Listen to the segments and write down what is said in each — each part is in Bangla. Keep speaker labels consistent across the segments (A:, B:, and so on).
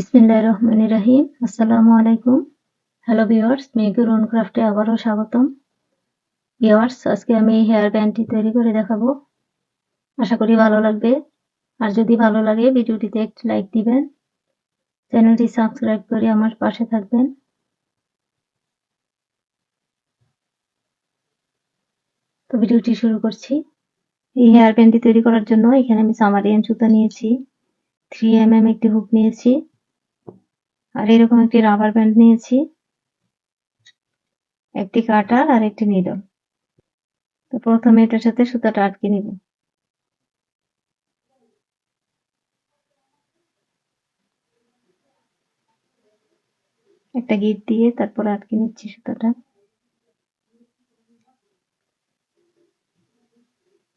A: বিসমিল্লাহ রহমান রাহিম আসসালামু আলাইকুম। হ্যালো ভিওয়ার্স মেঘুর ক্রাফটে আবারও স্বাগতম। ভিওয়ার্স আজকে আমি হেয়ার ব্যান্ডটি তৈরি করে দেখাবো। আশা করি ভালো লাগবে। আর যদি ভালো লাগে, ভিডিওটিতে একটি লাইক দিবেন। চ্যানেলটি সাবস্ক্রাইব করে আমার পাশে থাকবেন। তো ভিডিওটি শুরু করছি। এই হেয়ার ব্যান্ডটি তৈরি করার জন্য এখানে আমি সামারিয়ান সুতা নিয়েছি। থ্রি এম এম একটি হুক নিয়েছি। আর এরকম একটি রাবার ব্যান্ড নিয়েছি। একটি কাটার আর একটি নিডল তো প্রথমে এটার সাথে সুতাটা আটকে নিব। একটা গিট দিয়ে তারপর আটকে নিচ্ছি সুতাটা।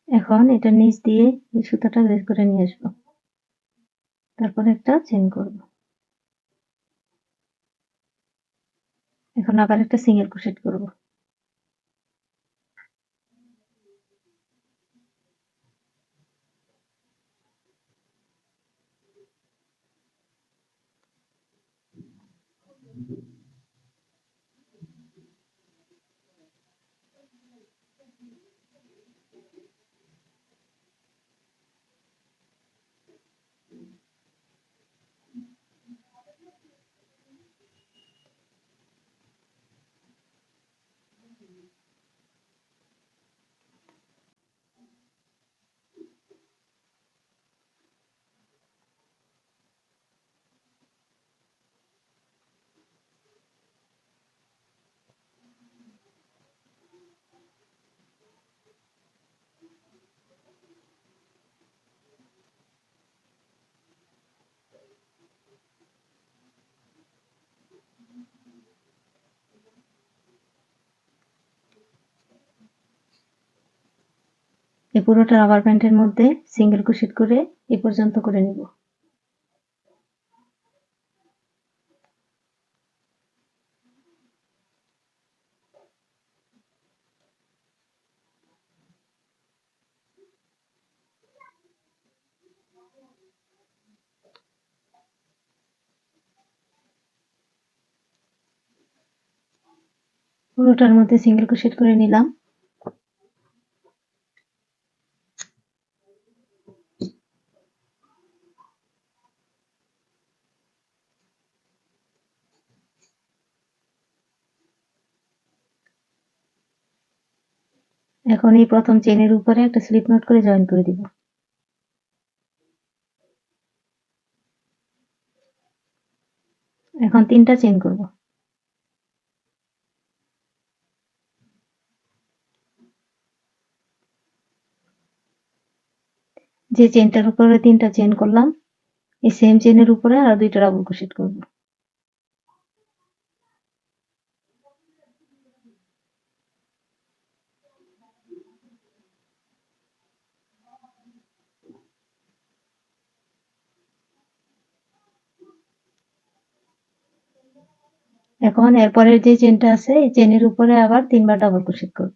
A: এখন এটা নিচ দিয়ে সুতাটা বের করে নিয়ে আসব। তারপর একটা চেন করব। এখন আবার একটা সিঙ্গেল ক্রোশেট করব। এই পুরোটা রাবার ব্যান্ডের মধ্যে সিঙ্গেল কুশিট করে এ পর্যন্ত করে নিব। পুরোটার মধ্যে সিঙ্গেল ক্রোশেট করে নিলাম। এখন এই প্রথম চেনের উপরে একটা স্লিপ নোট করে জয়েন করে দিব। এখন তিনটা চেন করব। যে চেনটার উপরে তিনটা চেন করলাম, এই সেম চেনের উপরে আর দুইটা ডাবল ক্রোশেট করব। এখন এরপরের যে চেনটা আছে, এই চেনের উপরে আবার তিনবার ডাবল ক্রোশেট করব।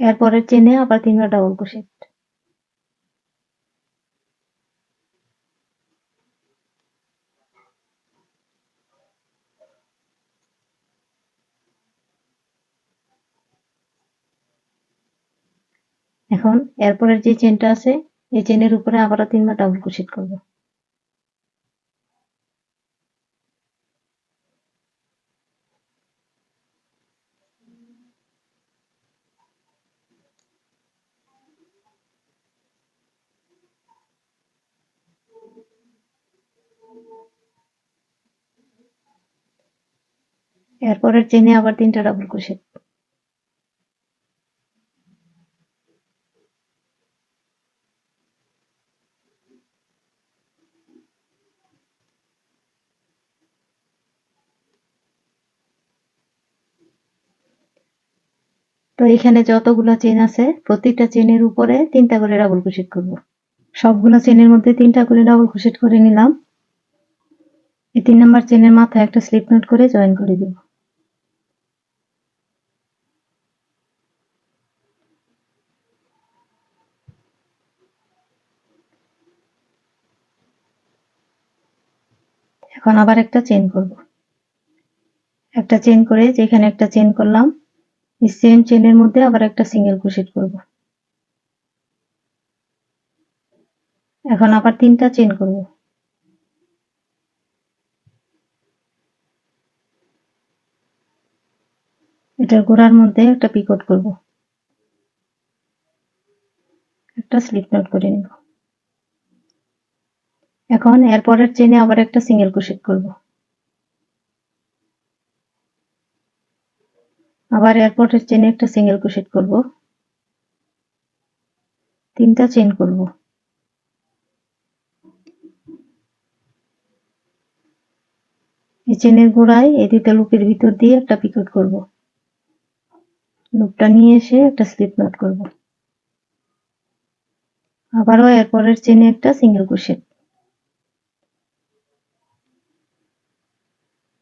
A: এরপরের চেনে আবার তিনবার ডাবল ক্রোশেট এখন এরপরের যে চেনটা আছে, এই চেনের উপরে আবারও তিনবার ডাবল ক্রোশেট করব। এরপরের চেনে আবার তিনটা ডাবল ক্রোশেট তো এখানে যতগুলো চেন আছে, প্রত্যেকটা চেনের উপরে তিনটা করে ডাবল ক্রোশেট করব। সবগুলো চেনের মধ্যে তিনটা করে ডাবল ক্রোশেট করে নিলাম। এই তিন নাম্বার চেনের মাথায় একটা স্লিপ নোট করে জয়েন করে দেব। এখন আবার একটা চেন করব। একটা চেন করে যেখানে একটা চেন করলাম, এই সেম চেনের মধ্যে আবার একটা সিঙ্গেল ক্রোশেট করব। এখন আবার তিনটা চেন করব। এটার গোড়ার মধ্যে একটা পিকট করব। একটা স্লিপ নোট করে নিব। এখন এরপরের চেনে আবার একটা সিঙ্গেল ক্রোশেট করব। আবার এয়ারপোর্টের চেনে একটা সিঙ্গেল ক্রোশেট করব। তিনটা চেন করব। এই চেনের গোড়ায় এই দুটা লুপের ভিতর দিয়ে একটা পিকট করব। লুপটা নিয়ে এসে একটা স্লিপ নট করব। আবারও এরপরের চেনে একটা সিঙ্গেল ক্রোশেট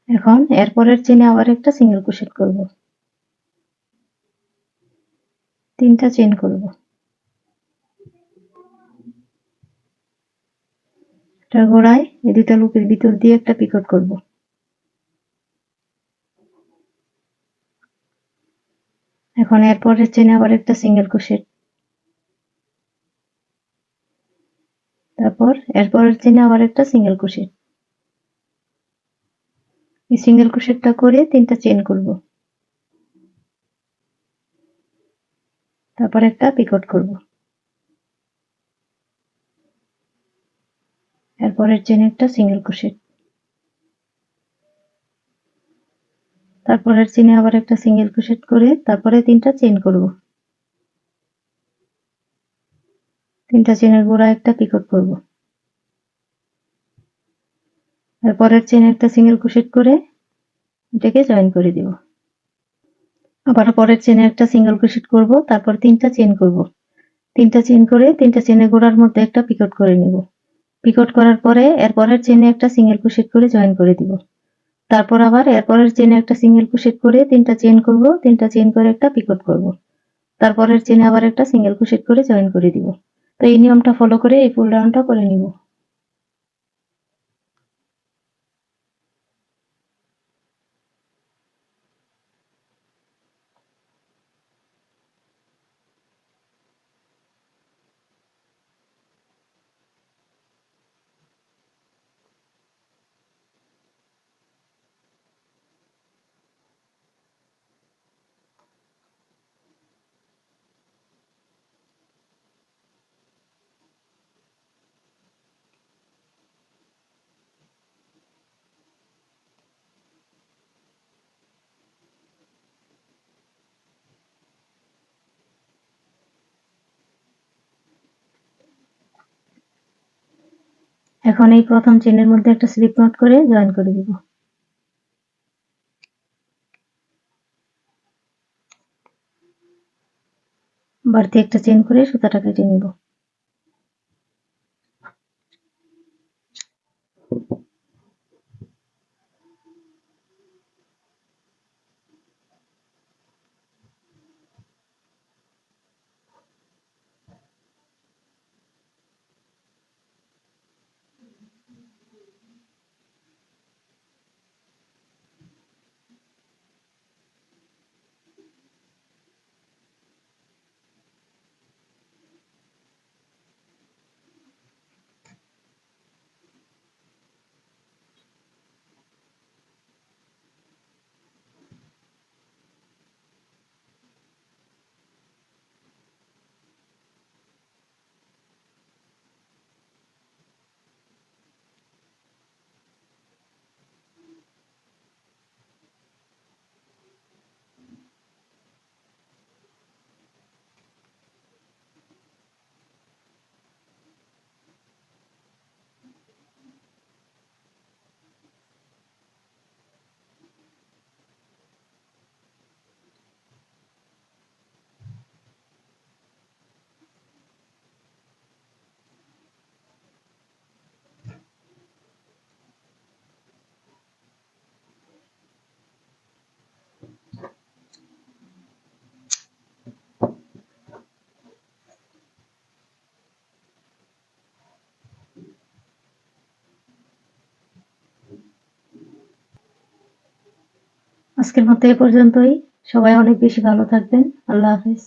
A: এখন এরপরের চেনে আবার একটা সিঙ্গেল ক্রোশেট করব। তিনটা চেন করব। এটার গোড়ায়, এই দুটা লুপের ভিতর দিয়ে একটা পিকট করব। এখন এরপরের চেনে আবার একটা সিঙ্গেল ক্রোশেট তারপর এরপরের চেনে আবার একটা সিঙ্গেল ক্রোশেট সিঙ্গেল ক্রোশেটটা করে তিনটা চেন করব। তারপর একটা পিকট করব। এরপরের চেনে একটা সিঙ্গেল ক্রোশেট তারপরের চেনে আবার একটা সিঙ্গেল ক্রোশেট করে তারপরে তিনটা চেন করব। তিনটা চেনের গোড়া একটা পিকট করব। এরপরের চেনে একটা সিঙ্গেল ক্রোশেট করে এটাকে জয়েন করে দিব। আবার পরের চেনে একটা সিঙ্গেল ক্রোশেট করব, তারপর তিনটা চেন করব। তিনটা চেন করে তিনটা চেনে গোড়ার মধ্যে একটা পিকট করে নিব। পিকট করার পরে এরপরের চেনে একটা সিঙ্গেল ক্রোশেট করে জয়েন করে দিব। তারপর আবার এরপরের চেনে একটা সিঙ্গেল ক্রোশেট করে তিনটা চেন করব, তিনটা চেন করে একটা পিকট করব। তারপরের চেনে আবার একটা সিঙ্গেল ক্রোশেট করে জয়েন করে দিব। তো এই নিয়মটা ফলো করে এই ফুল রাউন্ডটা করে নিব। এখন এই প্রথম চেনের মধ্যে একটা স্লিপ নোট করে জয়েন করে দিব। বাড়তি একটা চেন করে সুতাটা কেটে নিব। আজকের মতো এ পর্যন্তই। সবাই অনেক বেশি ভালো থাকবেন। আল্লাহ হাফিজ।